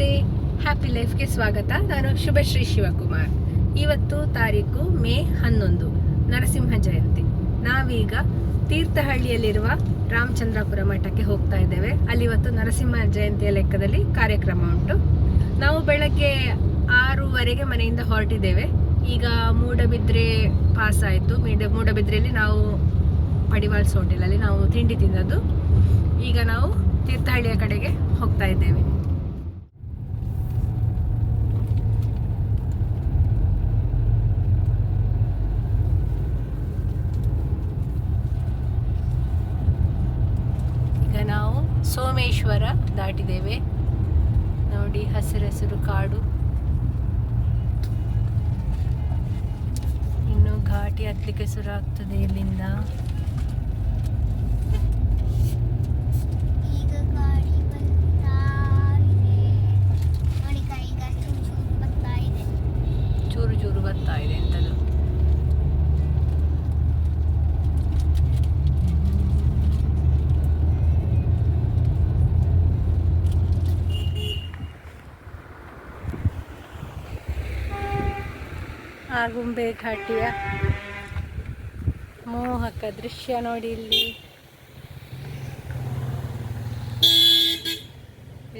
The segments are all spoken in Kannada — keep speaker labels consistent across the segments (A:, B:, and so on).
A: ನಮಸ್ತೆ. ಹ್ಯಾಪಿ ಲೈಫ್ಗೆ ಸ್ವಾಗತ. ನಾನು ಶುಭಶ್ರೀ ಶಿವಕುಮಾರ್. ಇವತ್ತು ತಾರೀಕು ಮೇ ಹನ್ನೊಂದು, ನರಸಿಂಹ ಜಯಂತಿ. ನಾವೀಗ ತೀರ್ಥಹಳ್ಳಿಯಲ್ಲಿರುವ ರಾಮಚಂದ್ರಾಪುರ ಮಠಕ್ಕೆ ಹೋಗ್ತಾ ಇದ್ದೇವೆ. ಅಲ್ಲಿ ಇವತ್ತು ನರಸಿಂಹ ಜಯಂತಿಯ ಲೆಕ್ಕದಲ್ಲಿ ಕಾರ್ಯಕ್ರಮ ಉಂಟು. ನಾವು ಬೆಳಗ್ಗೆ ಆರೂವರೆಗೆ ಮನೆಯಿಂದ ಹೊರಟಿದ್ದೇವೆ. ಈಗ ಮೂಡಬಿದ್ರೆ ಪಾಸ್ ಆಯಿತು. ಮೀಡ, ಮೂಡಬಿದ್ರೆಯಲ್ಲಿ ನಾವು ಪಡಿವಾಳ್ಸ್ ಹೋಟೆಲಲ್ಲಿ ನಾವು ತಿಂಡಿ ತಿಂದದ್ದು. ಈಗ ನಾವು ತೀರ್ಥಹಳ್ಳಿಯ ಕಡೆಗೆ ಹೋಗ್ತಾ ಇದ್ದೇವೆ ಈಗ ನಾವು ಸೋಮೇಶ್ವರ ದಾಟಿದ್ದೇವೆ ನೋಡಿ ಹಸಿರು ಹಸಿರು ಕಾಡು. ಇನ್ನು ಘಾಟಿ ಹತ್ತಲಿಕ್ಕೆ ಶುರು ಆಗ್ತದೆ ಇಲ್ಲಿಂದ.
B: ಚೂರು ಚೂರು ಬರ್ತಾ ಇದೆ.
A: ಚೂರು ಆಗುಂಬೆ ಘಾಟಿಯ ಮೋಹಕ ದೃಶ್ಯ ನೋಡಿ ಇಲ್ಲಿ.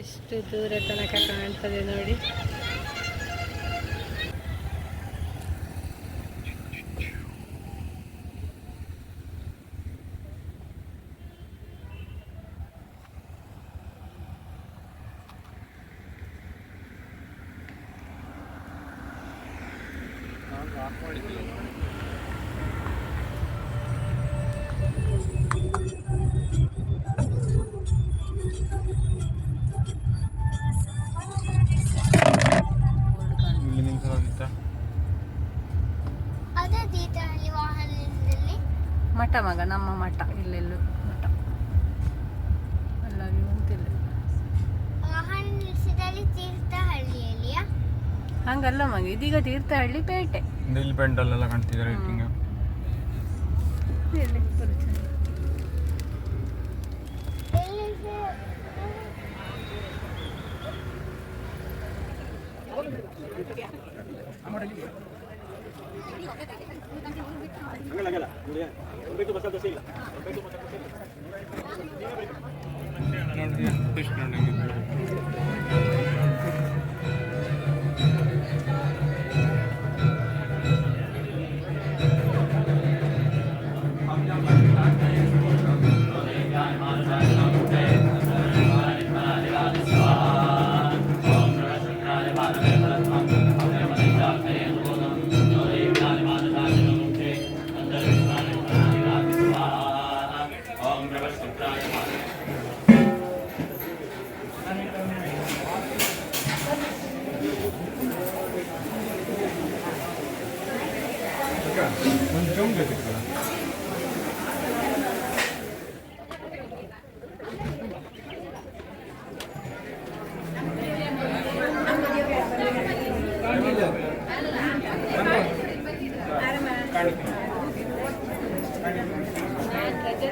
A: ಎಷ್ಟು ದೂರ ತನಕ ಕಾಣ್ತದೆ ನೋಡಿ. ಮಠ ಮಗ ನಮ್ಮ ಮಠ ಇಲ್ಲೆಲ್ಲೂ ಮಠ.
B: ವಾಹನ ನಿಲ್ಲಿಸಿದಲ್ಲಿ ತೀರ್ಥಹಳ್ಳಿಯಲ್ಲಿಯಾ
A: ಹಂಗಲ್ಲ ಮಗ ಇದೀಗ ತೀರ್ಥಹಳ್ಳಿ ಪೇಟೆ.
C: ಇಲ್ಲಿ ಪೆಂಡಲ್ ಎಲ್ಲ ಕಾಣ್ತಿದೆ ರೈಟಿಂಗ್
A: ಎಲ್ಲಿ? ಬರುತ್ತೆ?
B: ಎಲ್ಲಿ ಸೆ-
C: ನೋಡಿ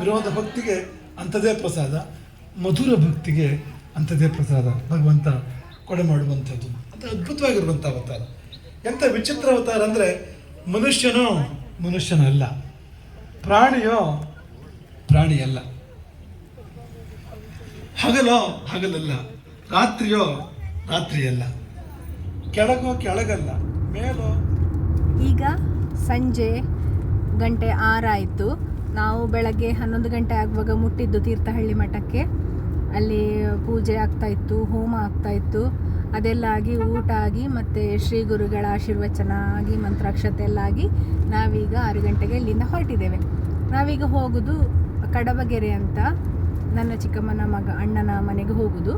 D: ವಿರೋಧ ಭಕ್ತಿಗೆ ಅಂಥದೇ ಪ್ರಸಾದ, ಮಧುರ ಭಕ್ತಿಗೆ ಅಂಥದೇ ಪ್ರಸಾದ. ಭಗವಂತ ಕೊಡೆ ಮಾಡುವಂಥದ್ದು. ಅಂತ ಅದ್ಭುತವಾಗಿರುವಂಥ ಅವತಾರ. ಎಂಥ ವಿಚಿತ್ರ ಅವತಾರ ಅಂದರೆ ಮನುಷ್ಯನೋ ಮನುಷ್ಯನಲ್ಲ. ಪ್ರಾಣಿಯೋ ಪ್ರಾಣಿಯಲ್ಲ. ಹಗಲೋ ಹಗಲಲ್ಲ. ರಾತ್ರಿಯೋ ರಾತ್ರಿಯಲ್ಲ. ಕೆಳಗೋ ಕೆಳಗಲ್ಲ, ಮೇಲೋ.
A: ಈಗ ಸಂಜೆ ಗಂಟೆ ಆರಾಯಿತು ನಾವು ಬೆಳಗ್ಗೆ ಹನ್ನೊಂದು ಗಂಟೆ ಆಗುವಾಗ ಮುಟ್ಟಿದ್ದು ತೀರ್ಥಹಳ್ಳಿ ಮಠಕ್ಕೆ. ಅಲ್ಲಿ ಪೂಜೆ ಆಗ್ತಾ ಇತ್ತು, ಹೋಮ ಆಗ್ತಾ ಇತ್ತು. ಅದೆಲ್ಲ ಆಗಿ ಊಟ ಆಗಿ ಮತ್ತು ಶ್ರೀ ಗುರುಗಳ ಆಶೀರ್ವಚನ ಆಗಿ, ಮಂತ್ರಾಕ್ಷತೆ ಎಲ್ಲ ಆಗಿ ನಾವೀಗ ಆರು ಗಂಟೆಗೆ ಇಲ್ಲಿಂದ ಹೊರಟಿದ್ದೇವೆ. ನಾವೀಗ ಹೋಗೋದು ಕಡಬಗೆರೆ ಅಂತ ನನ್ನ ಚಿಕ್ಕಮ್ಮನ ಮಗ ಅಣ್ಣನ ಮನೆಗೆ ಹೋಗೋದು.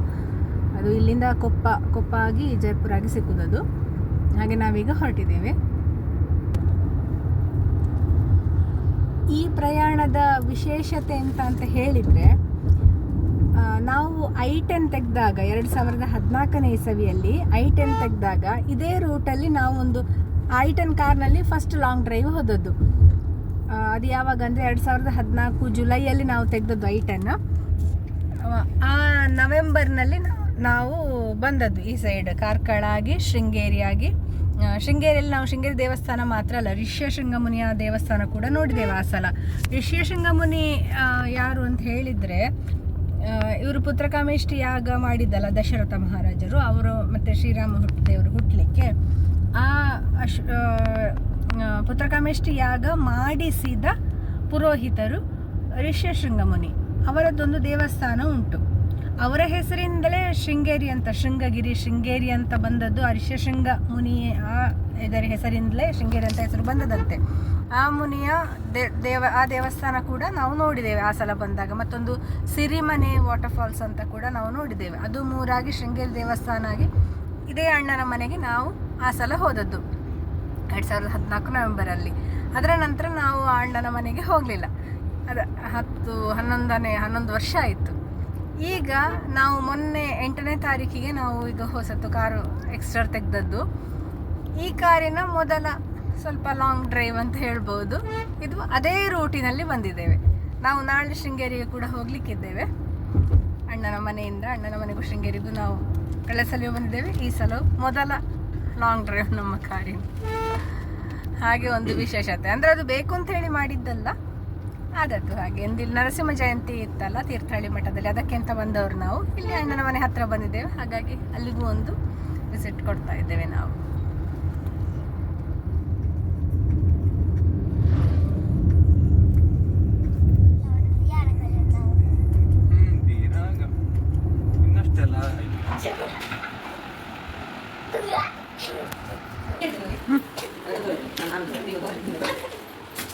A: ಅದು ಇಲ್ಲಿಂದ ಕೊಪ್ಪ ಕೊಪ್ಪ ಆಗಿ ಜೈಪುರ ಆಗಿ ಸಿಕ್ಕುದದು. ಹಾಗೆ ನಾವೀಗ ಹೊರಟಿದ್ದೇವೆ. ಈ ಪ್ರಯಾಣದ ವಿಶೇಷತೆ ಅಂತ ಅಂತ ಹೇಳಿದರೆ ನಾವು ಐ ಟೆನ್ ತೆಗೆದಾಗ ಎರಡು ಸಾವಿರದ ಹದಿನಾಲ್ಕನೇ ಇಸವಿಯಲ್ಲಿ ಐ ಟೆನ್ ತೆಗೆದಾಗ ಇದೇ ರೂಟಲ್ಲಿ ನಾವು ಒಂದು ಐ ಟೆನ್ ಕಾರ್ನಲ್ಲಿ ಫಸ್ಟ್ ಲಾಂಗ್ ಡ್ರೈವ್ ಹೋದದ್ದು. ಅದು ಯಾವಾಗ ಅಂದರೆ ಎರಡು ಸಾವಿರದ ಹದಿನಾಲ್ಕು ಜುಲೈಯಲ್ಲಿ ನಾವು ತೆಗೆದದ್ದು ಐ ಟೆನ್ ಆ ನವೆಂಬರ್ನಲ್ಲಿ ನಾವು- ನಾವು ಬಂದದ್ದು ಈ ಸೈಡ್ ಕಾರ್ಕಳ ಆಗಿ ಶೃಂಗೇರಿ ಆಗಿ ಶೃಂಗೇರಿಯಲ್ಲಿ ನಾವು ಶೃಂಗೇರಿ ದೇವಸ್ಥಾನ ಮಾತ್ರ ಅಲ್ಲ ಋಷ್ಯಶೃಂಗ ಮುನಿಯ ದೇವಸ್ಥಾನ ಕೂಡ ನೋಡಿದ್ದೇವೆ ಆ ಸಲ. ಋಷ್ಯಶೃಂಗ ಮುನಿ ಯಾರು ಅಂತ ಹೇಳಿದರೆ ಇವರು ಪುತ್ರಕಾಮೇಷ್ಟಿ ಯಾಗ ಮಾಡಿದ್ದಲ್ಲ ದಶರಥ ಮಹಾರಾಜರು, ಅವರು ಮತ್ತು ಶ್ರೀರಾಮ ಹುಟ್ಟಿದೇವರು ಹುಟ್ಟಲಿಕ್ಕೆ ಆ, ಅಶ್ ಪುತ್ರಕಾಮೇಷ್ಟಿ ಯಾಗ ಮಾಡಿಸಿದ ಪುರೋಹಿತರು ಋಷ್ಯಶೃಂಗ ಮುನಿ ಅವರದ್ದೊಂದು ದೇವಸ್ಥಾನ ಉಂಟು. ಅವರ ಹೆಸರಿಂದಲೇ ಶೃಂಗೇರಿ ಅಂತ, ಶೃಂಗಗಿರಿ, ಶೃಂಗೇರಿ ಅಂತ ಬಂದದ್ದು ಋಷ್ಯಶೃಂಗ ಮುನಿ ಆ ಇದರ ಹೆಸರಿಂದಲೇ ಶೃಂಗೇರಿ ಅಂತ ಹೆಸರು ಬಂದದಂತೆ. ಆ ಮುನಿಯ ದೇವ, ಆ ದೇವಸ್ಥಾನ ಕೂಡ ನಾವು ನೋಡಿದ್ದೇವೆ ಆ ಸಲ ಬಂದಾಗ. ಮತ್ತೊಂದು ಸಿರಿಮನೆ ವಾಟರ್ಫಾಲ್ಸ್ ಅಂತ ಕೂಡ ನಾವು ನೋಡಿದ್ದೇವೆ. ಅದು ಮೂರಾಗಿ ಶೃಂಗೇರಿ ದೇವಸ್ಥಾನ ಆಗಿ ಇದೇ ಅಣ್ಣನ ಮನೆಗೆ ನಾವು ಆ ಸಲ ಹೋದದ್ದು. ಎರಡು ಸಾವಿರದ ಹದಿನಾಲ್ಕು ನವೆಂಬರಲ್ಲಿ. ಅದರ ನಂತರ ನಾವು ಆ ಅಣ್ಣನ ಮನೆಗೆ ಹೋಗಲಿಲ್ಲ. ಅದು ಹತ್ತು, ಹನ್ನೊಂದನೇ, ಹನ್ನೊಂದು ವರ್ಷ ಆಯಿತು. ಈಗ ನಾವು ಮೊನ್ನೆ ಎಂಟನೇ ತಾರೀಕಿಗೆ ನಾವು ಈಗ ಹೊಸತು ಕಾರು ಎಕ್ಸ್ಟ್ರಾ ತೆಗೆದದ್ದು. ಈ ಕಾರಿನ ಮೊದಲ ಸ್ವಲ್ಪ ಲಾಂಗ್ ಡ್ರೈವ್ ಅಂತ ಹೇಳ್ಬೋದು. ಇದು ಅದೇ ರೂಟಿನಲ್ಲಿ ಬಂದಿದ್ದೇವೆ. ನಾವು ನಾಳೆ ಶೃಂಗೇರಿಗೆ ಕೂಡ ಹೋಗ್ಲಿಕ್ಕಿದ್ದೇವೆ. ಅಣ್ಣನ ಮನೆಯಿಂದ, ಅಣ್ಣನ ಮನೆಗೂ ಶೃಂಗೇರಿಗೂ ನಾವು ಕಳೆದ ಸಲ ಬಂದಿದ್ದೇವೆ. ಈ ಸಲ ಮೊದಲ ಲಾಂಗ್ ಡ್ರೈವ್ ನಮ್ಮ ಕಾರಿನ. ಹಾಗೆ ಒಂದು ವಿಶೇಷತೆ. ಅಂದರೆ ಅದು ಬೇಕು ಅಂತ ಹೇಳಿ ಮಾಡಿದ್ದಲ್ಲ. ಆದದ್ದು ಹಾಗೆ. ಎಂದಿಲ್ಲಿ ನರಸಿಂಹ ಜಯಂತಿ ಇತ್ತಲ್ಲ ತೀರ್ಥಹಳ್ಳಿ ಮಠದಲ್ಲಿ ಅದಕ್ಕೆ ಅಂತ ಬಂದವರು ನಾವು. ಇಲ್ಲಿ ಅಣ್ಣನ ಮನೆ ಹತ್ರ ಬಂದಿದ್ದೇವೆ. ಹಾಗಾಗಿ ಅಲ್ಲಿಗೂ ಒಂದು ವಿಸಿಟ್ ಕೊಡ್ತಾ ಇದ್ದೇವೆ ನಾವು.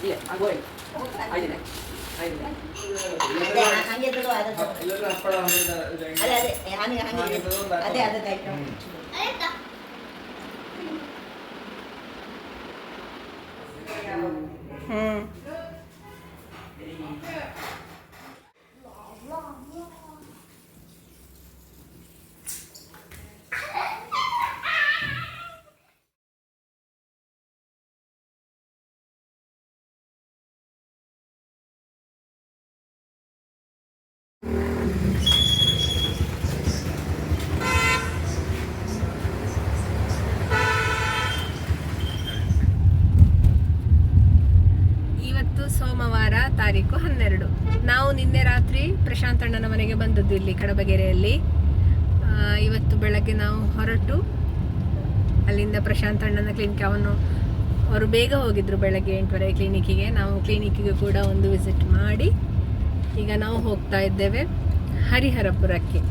C: Yeah, I'm going.
E: ಅದೇ ಹಂಗೆ ತಗೋ ಅದಕ್ಕೆ ಅದೇ ಅದೇ ಹಂಗೆ ಹಂಗೆ ಅದೇ ಅದಕ್ಕೆ ಆಯ್ತು
B: ಆಯ್ತಾ
A: ಹ್ಞೂ ತಾರೀಕು ಹನ್ನೆರಡು. ನಾವು ನಿನ್ನೆ ರಾತ್ರಿ ಪ್ರಶಾಂತ್ ಅಣ್ಣನ ಮನೆಗೆ ಬಂದದ್ದು ಇಲ್ಲಿ ಕಡಬಗೆರೆಯಲ್ಲಿ. ಇವತ್ತು ಬೆಳಗ್ಗೆ ನಾವು ಹೊರಟು. ಅಲ್ಲಿಂದ ಪ್ರಶಾಂತ್ ಅಣ್ಣನ ಕ್ಲಿನಿಕ್ ಅವನು, ಅವರು ಬೇಗ ಹೋಗಿದ್ರು ಬೆಳಗ್ಗೆ ಎಂಟುವರೆ ಕ್ಲಿನಿಕ್ಕಿಗೆ ನಾವು ಕ್ಲಿನಿಕ್ಕಿಗೆ ಕೂಡ ಒಂದು ವಿಸಿಟ್ ಮಾಡಿ, ಈಗ ನಾವು ಹೋಗ್ತಾ ಇದ್ದೇವೆ ಹರಿಹರಪುರಕ್ಕೆ.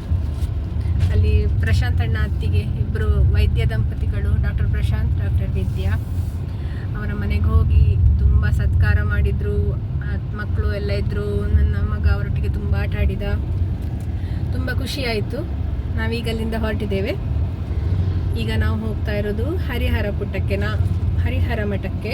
A: ಅಲ್ಲಿ ಪ್ರಶಾಂತ್ ಅಣ್ಣ ಅತ್ತಿಗೆ ಇಬ್ಬರು ವೈದ್ಯ ದಂಪತಿಗಳು, ಡಾಕ್ಟರ್ ಪ್ರಶಾಂತ್, ಡಾಕ್ಟರ್ ವಿದ್ಯಾ ಅವರ ಮನೆಗೆ ಹೋಗಿ ತುಂಬ ಸತ್ಕಾರ ಮಾಡಿದರು. ಮಕ್ಕಳು ಎಲ್ಲ ಇದ್ದರು ನನ್ನ ಮಗ ಅವರೊಟ್ಟಿಗೆ ತುಂಬ ಆಟ ಆಡಿದ. ತುಂಬ ಖುಷಿ ನಾವೀಗಲ್ಲಿಂದ ಹೊರಟಿದ್ದೇವೆ. ಈಗ ನಾವು ಹೋಗ್ತಾ ಇರೋದು ಹರಿಹರ ಪುಟ್ಟಕ್ಕೆ, ನಾ ಹರಿಹರ ಮಠಕ್ಕೆ.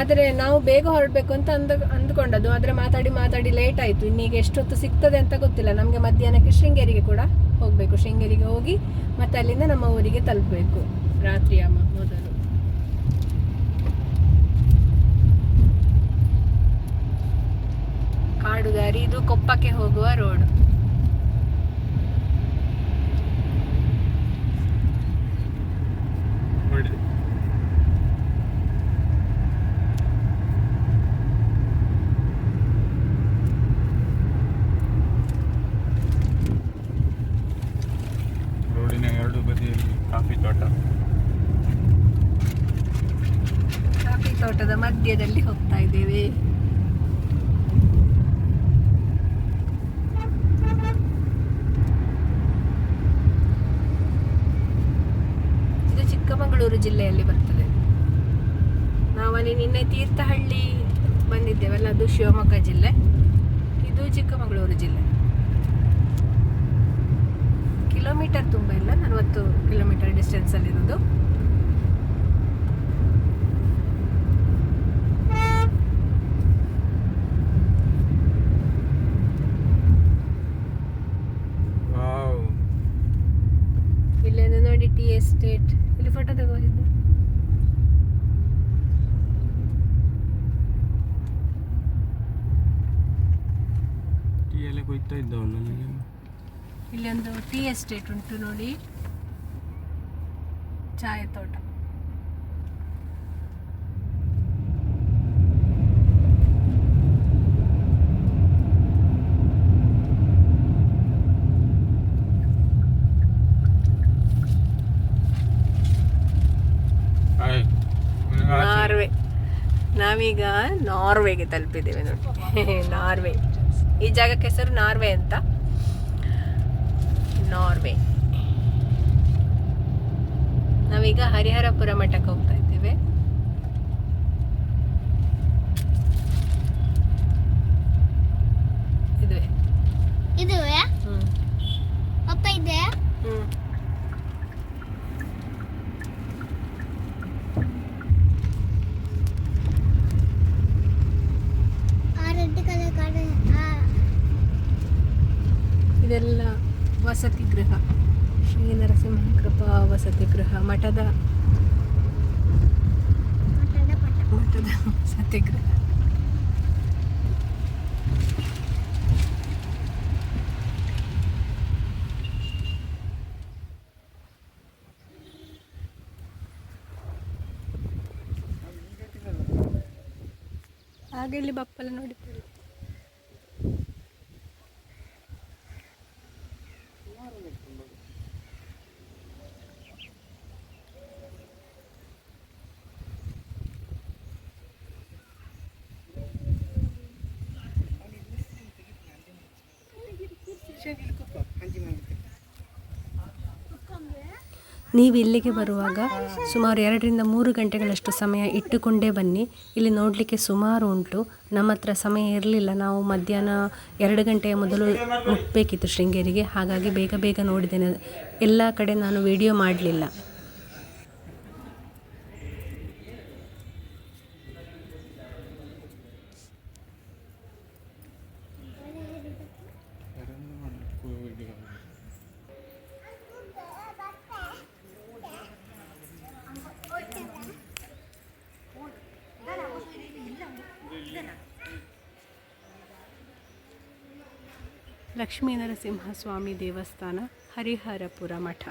A: ಆದರೆ ನಾವು ಬೇಗ ಹೊರಡಬೇಕು ಅಂತ ಅಂದ, ಅಂದ್ಕೊಂಡದ್ದು. ಆದರೆ ಮಾತಾಡಿ ಮಾತಾಡಿ ಲೇಟ್ ಆಯಿತು. ಇನ್ನೀಗ ಎಷ್ಟೊತ್ತು ಸಿಗ್ತದೆ ಅಂತ ಗೊತ್ತಿಲ್ಲ. ನಮಗೆ ಮಧ್ಯಾಹ್ನಕ್ಕೆ ಶೃಂಗೇರಿಗೆ ಕೂಡ ಹೋಗಬೇಕು. ಶೃಂಗೇರಿಗೆ ಹೋಗಿ ಮತ್ತೆ ಅಲ್ಲಿಂದ ನಮ್ಮ ಊರಿಗೆ ತಲುಪಬೇಕು. ರಾತ್ರಿಯ ಮೊದಲು. ಕಾಡು ದಾರಿ ಇದು ಕೊಪ್ಪಕ್ಕೆ ಹೋಗುವ ರೋಡ್
C: ರೋಡಿನ ಎರಡು ಬದಿಯಲ್ಲಿ ಕಾಫಿ ತೋಟ
A: ಕಾಫಿ ತೋಟದ ಮಧ್ಯದಲ್ಲಿ ಹೋಗ್ತಾ ಇದ್ದೇವೆ ಚಿಕ್ಕಮಗಳೂರು ಜಿಲ್ಲೆಯಲ್ಲಿ ಬರ್ತದೆ. ನಾವಲ್ಲಿ ನಿನ್ನೆ ತೀರ್ಥಹಳ್ಳಿ ಬಂದಿದ್ದೇವಲ್ಲ, ಅದು ಶಿವಮೊಗ್ಗ ಜಿಲ್ಲೆ. ಇದು ಚಿಕ್ಕಮಗಳೂರು ಜಿಲ್ಲೆ. ಕಿಲೋಮೀಟರ್ ತುಂಬ ಇಲ್ಲ, ನಲವತ್ತು ಕಿಲೋಮೀಟರ್ ಡಿಸ್ಟೆನ್ಸಲ್ಲಿರೋದು
C: ವಾವ್
A: ಇಲ್ಲಿ ಒಂದು ನೋಡಿ ಟಿ ಎಸ್ಟೇಟ್ ಇಲ್ಲಿ ಫೋಟೋ ತಗೋದಿದ್ದು
C: ಟೀಯಲ್ಲಿ ಕೊಯ್ತಾ ಇದ್ದವ ನನಗೆ.
A: ಇಲ್ಲೊಂದು ಟೀ ಟಿ ಎಸ್ಟೇಟ್ ಉಂಟು ನೋಡಿ. ಚಾಯ ತೋಟ. ನಾರ್ವೆ. ನಾವೀಗ ನಾರ್ವೆಗೆ ತಲುಪಿದ್ದೇವೆ ನೋಡಿ. ನಾರ್ವೆ. ಈ ಜಾಗಕ್ಕೆ ಹೆಸರು ನಾರ್ವೆ ಅಂತ. ನಾರ್ವೆ. ನಾವೀಗ ಹರಿಹರಪುರ ಮಠಕ್ಕೆ ಹೋಗ್ತಾ ಇದ್ದೇವೆ. ಇದುವೆ.
B: ಇದುವೆ?
A: ಹ್ಮ್.
B: ಅಪ್ಪ ಇದೆಯಾ?
A: ಹ್ಮ್
B: ಆ ರೆಡ್ ಕಲರ್ ಕಾಡ
A: ಇದೆಲ್ಲ ವಸತಿ ಗೃಹ ಶ್ರೀ ನರಸಿಂಹ ಕೃಪಾ ವಸತಿ ಗೃಹ ಮಠದ ಮಠದ ವಸತಿ ಗೃಹ ಹಾಗೆ ಇಲ್ಲಿ ಬಪ್ಪಲ ನೋಡಿದ್ದೇವೆ ನೀವು ಇಲ್ಲಿಗೆ ಬರುವಾಗ ಸುಮಾರು ಎರಡರಿಂದ ಮೂರು ಗಂಟೆಗಳಷ್ಟು ಸಮಯ ಇಟ್ಟುಕೊಂಡೇ ಬನ್ನಿ. ಇಲ್ಲಿ ನೋಡಲಿಕ್ಕೆ ಸುಮಾರು ಉಂಟು. ನಮ್ಮ ಹತ್ರ ಸಮಯ ಇರಲಿಲ್ಲ. ನಾವು ಮಧ್ಯಾಹ್ನ ಎರಡು ಗಂಟೆಯ ಮೊದಲು ಮುಟ್ಟಬೇಕಿತ್ತು ಶೃಂಗೇರಿಗೆ. ಹಾಗಾಗಿ ಬೇಗ ಬೇಗ ನೋಡಿದ್ದೇನೆ. ಎಲ್ಲ ಕಡೆ ನಾನು ವಿಡಿಯೋ ಮಾಡಲಿಲ್ಲ. ಲಕ್ಷ್ಮೀ ನರಸಿಂಹಸ್ವಾಮಿ ದೇವಸ್ಥಾನ ಹರಿಹರಪುರ ಮಠ.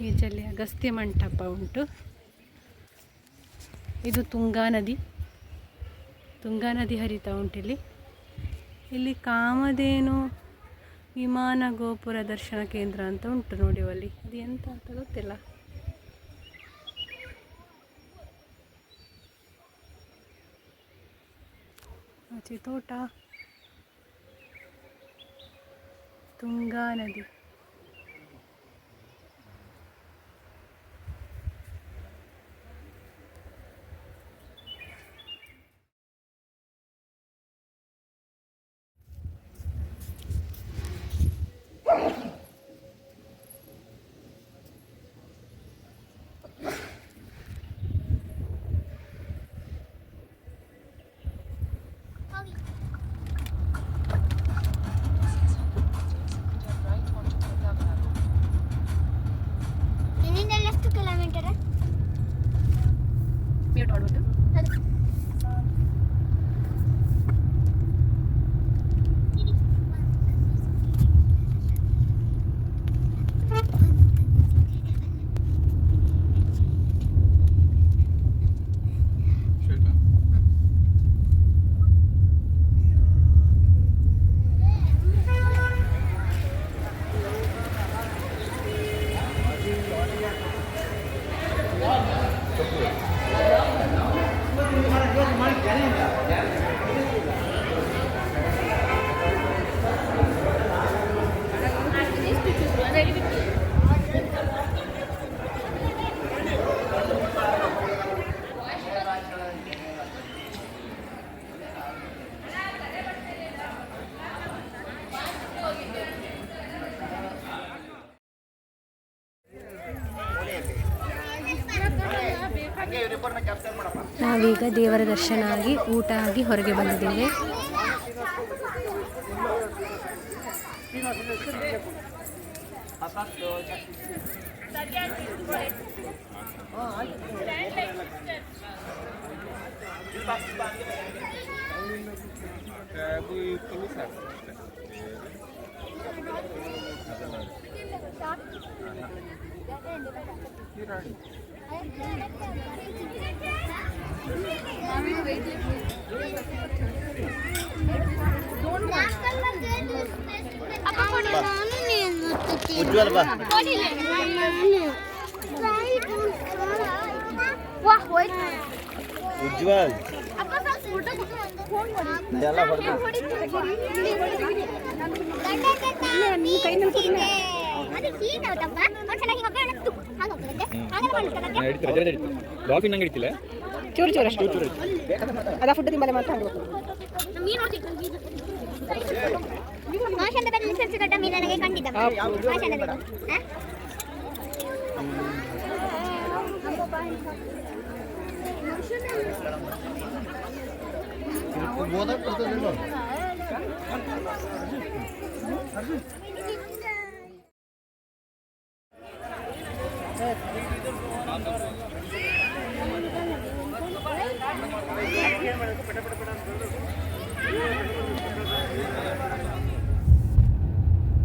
A: ಈಜಲ್ಲಿ ಅಗಸ್ತ್ಯ ಮಂಟಪ ಉಂಟು. ಇದು ತುಂಗಾ ನದಿ. ತುಂಗಾ ನದಿ ಹರಿತಾ ಉಂಟಿಲ್ಲಿ ಇಲ್ಲಿ ಕಾಮಧೇನು ವಿಮಾನ ಗೋಪುರ ದರ್ಶನ ಕೇಂದ್ರ ಅಂತ ಉಂಟು ನೋಡಿ ಅಲ್ಲಿ. ಅದು ಎಂತ ಅಂತ ಗೊತ್ತಿಲ್ಲ. ಆಚೆ ತೋಟ. ತುಂಗಾ ನಾವೀಗ ದೇವರ ದರ್ಶನ ಆಗಿ ಊಟ ಆಗಿ ಹೊರಗೆ ಬಂದಿದ್ದೇವೆ
C: ಕ್ಯಾಬ್ ಇಕ್ಕಲು ಸಾಕು
B: ಉಜ್ವಲ್ ಬಾ ವಾಹ್ ಹೋಯ್ತು
E: ಉಜ್ವಲ್
B: ಅಪ್ಪ ಫೋಟೋ ಫೋನ್ ಮಾಡಿ
E: ಎಲ್ಲ ಹೊಡೆದು
B: ಅದು
C: ಡಾಲ್ಫಿನ್ ಹಂಗೆ ಹಿಡಿತಿಲ್ಲ
A: ಚೂರು ಚೂರು ಅಷ್ಟು ಅದ ಫುಡ್ ತಿಂಬಲೆ
B: ಮಾತ್ರ ಹಂಗೆ ಹ?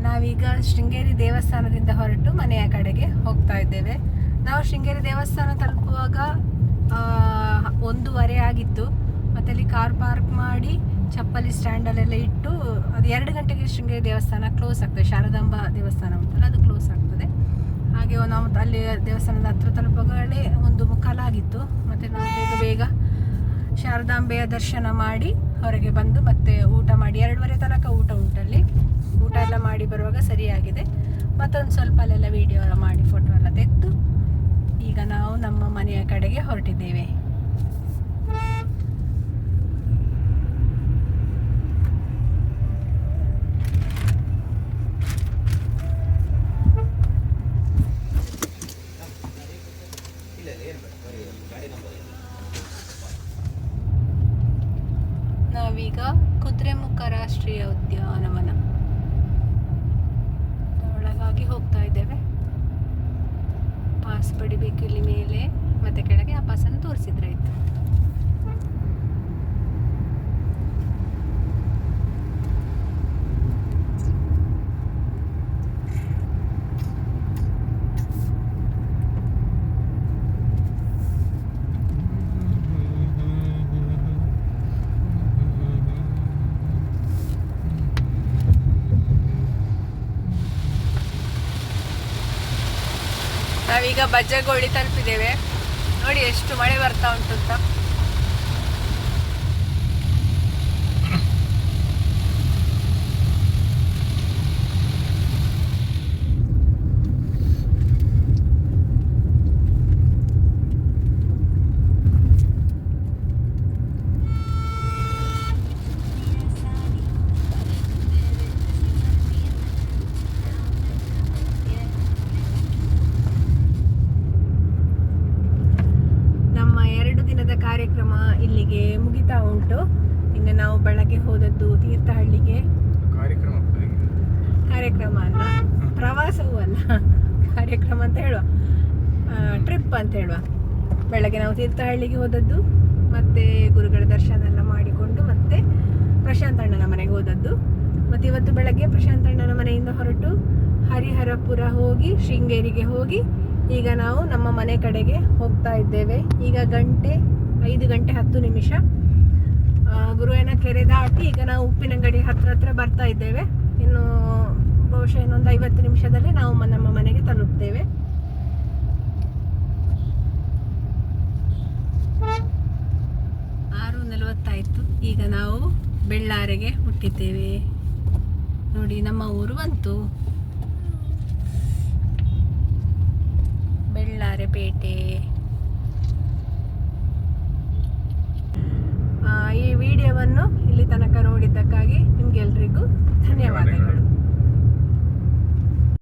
A: ನಾವೀಗ ಶೃಂಗೇರಿ ದೇವಸ್ಥಾನದಿಂದ ಹೊರಟು ಮನೆಯ ಕಡೆಗೆ ಹೋಗ್ತಾ ಇದ್ದೇವೆ ನಾವು ಶೃಂಗೇರಿ ದೇವಸ್ಥಾನ ತಲುಪುವಾಗ ಒಂದೂವರೆ ಆಗಿತ್ತು. ಮತ್ತೆ ಅಲ್ಲಿ ಕಾರ್ ಪಾರ್ಕ್ ಮಾಡಿ ಚಪ್ಪಲಿ ಸ್ಟ್ಯಾಂಡಲ್ಲೆಲ್ಲ ಇಟ್ಟು ಅದು ಎರಡು ಗಂಟೆಗೆ ಶೃಂಗೇರಿ ದೇವಸ್ಥಾನ ಕ್ಲೋಸ್ ಆಗ್ತದೆ. ಶಾರದಾಂಬ ದೇವಸ್ಥಾನ ಉಂಟಲ್ಲ, ಅದು ಕ್ಲೋಸ್ ಆಗ್ತದೆ. ಹಾಗೆ ನಾವು ಅಲ್ಲಿ ದೇವಸ್ಥಾನದ ಹತ್ರ ತಲುಪುವಾಗಲೇ ಒಂದು ಮುಕ್ಕಾಲಾಗಿತ್ತು ಮತ್ತು ನಾವು ಬೇಗ ಬೇಗ ಶಾರದಾಂಬೆಯ ದರ್ಶನ ಮಾಡಿ ಹೊರಗೆ ಬಂದು ಮತ್ತೆ ಊಟ ಮಾಡಿ. ಎರಡೂವರೆ ತನಕ ಊಟ ಉಂಟಲ್ಲಿ ಊಟ ಎಲ್ಲ ಮಾಡಿ ಬರುವಾಗ ಸರಿಯಾಗಿದೆ. ಮತ್ತೊಂದು ಸ್ವಲ್ಪ ಅಲ್ಲೆಲ್ಲ ವಿಡಿಯೋ ಎಲ್ಲ ಮಾಡಿ ಫೋಟೋ ಎಲ್ಲ ತೆಗೆದು. ಈಗ ನಾವು ನಮ್ಮ ಮನೆಯ ಕಡೆಗೆ ಹೊರಟಿದ್ದೇವೆ ನಾವೀಗ ಕುದುರೆಮುಖ ರಾಷ್ಟ್ರೀಯ ಉದ್ಯಾನವನ ಒಳಗಾಗಿ ಹೋಗ್ತಾ ಇದ್ದೇವೆ ಪಾಸ್ ಪಡಿಬೇಕು ಇಲ್ಲಿ ಮೇಲೆ ಮತ್ತೆ ಕೆಳಗೆ ಆ ಪಾಸನ್ನು ತೋರಿಸಿದ್ರೆ ಆಯ್ತು ನಾವೀಗ ಬಜ್ಜಗೋಳಿ ತಲುಪಿದ್ದೇವೆ. ನೋಡಿ ಎಷ್ಟು ಮಳೆ ಬರ್ತಾ ಉಂಟು ಅಂತ ನಮ್ಮ ಎರಡು ದಿನದ ಕಾರ್ಯಕ್ರಮ ಇಲ್ಲಿಗೆ ಮುಗಿತಾ ಉಂಟು ಇನ್ನು ನಾವು ಬೆಳಗ್ಗೆ ಹೋದದ್ದು ತೀರ್ಥಹಳ್ಳಿಗೆ
C: ಕಾರ್ಯಕ್ರಮ
A: ಕಾರ್ಯಕ್ರಮ ಅಲ್ಲ ಪ್ರವಾಸವೂ ಅಲ್ಲ ಕಾರ್ಯಕ್ರಮ ಅಂತ ಹೇಳುವ. ಟ್ರಿಪ್ ಅಂತ ಹೇಳುವ. ಬೆಳಗ್ಗೆ ನಾವು ತೀರ್ಥಹಳ್ಳಿಗೆ ಹೋದದ್ದು, ಮತ್ತೆ ಗುರುಗಳ ದರ್ಶನ ಎಲ್ಲ ಮಾಡಿಕೊಂಡು, ಮತ್ತೆ ಪ್ರಶಾಂತ್ ಅಣ್ಣನ ಮನೆಗೆ ಹೋದದ್ದು. ಮತ್ತೆ ಇವತ್ತು ಬೆಳಗ್ಗೆ ಪ್ರಶಾಂತ್ ಅಣ್ಣನ ಮನೆಯಿಂದ ಹೊರಟು ಹರಿಹರಪುರ ಹೋಗಿ, ಶೃಂಗೇರಿಗೆ ಹೋಗಿ, ಈಗ ನಾವು ನಮ್ಮ ಮನೆ ಕಡೆಗೆ ಹೋಗ್ತಾ ಇದ್ದೇವೆ. ಈಗ ಗಂಟೆ ಐದು ಗಂಟೆ ಹತ್ತು ನಿಮಿಷ. ಗುರುವಿನ ಕೆರೆ ದಾಟಿ ಈಗ ನಾವು ಉಪ್ಪಿನಂಗಡಿ ಹತ್ರ ಹತ್ರ ಬರ್ತಾ ಇದ್ದೇವೆ. ಇನ್ನು ಬಹುಶಃ ಇನ್ನೊಂದು ಐವತ್ತು ನಿಮಿಷದಲ್ಲಿ ನಾವು ನಮ್ಮ ಮನೆಗೆ ತಲುಪ್ತೇವೆ. ಆರು ನಲವತ್ತಾಯ್ತು. ಈಗ ನಾವು ಬೆಳ್ಳಾರೆಗೆ ಹುಟ್ಟಿದ್ದೇವೆ. ನೋಡಿ, ನಮ್ಮ ಊರು ಬಂತು. ಬೆಳ್ಳಾರೆ ಪೇಟೆ. ಈ ವಿಡಿಯೋವನ್ನು ಇಲ್ಲಿ ತನಕ ನೋಡಿದ್ದಕ್ಕಾಗಿ ನಿಮ್ಗೆಲ್ರಿಗೂ ಧನ್ಯವಾದಗಳು.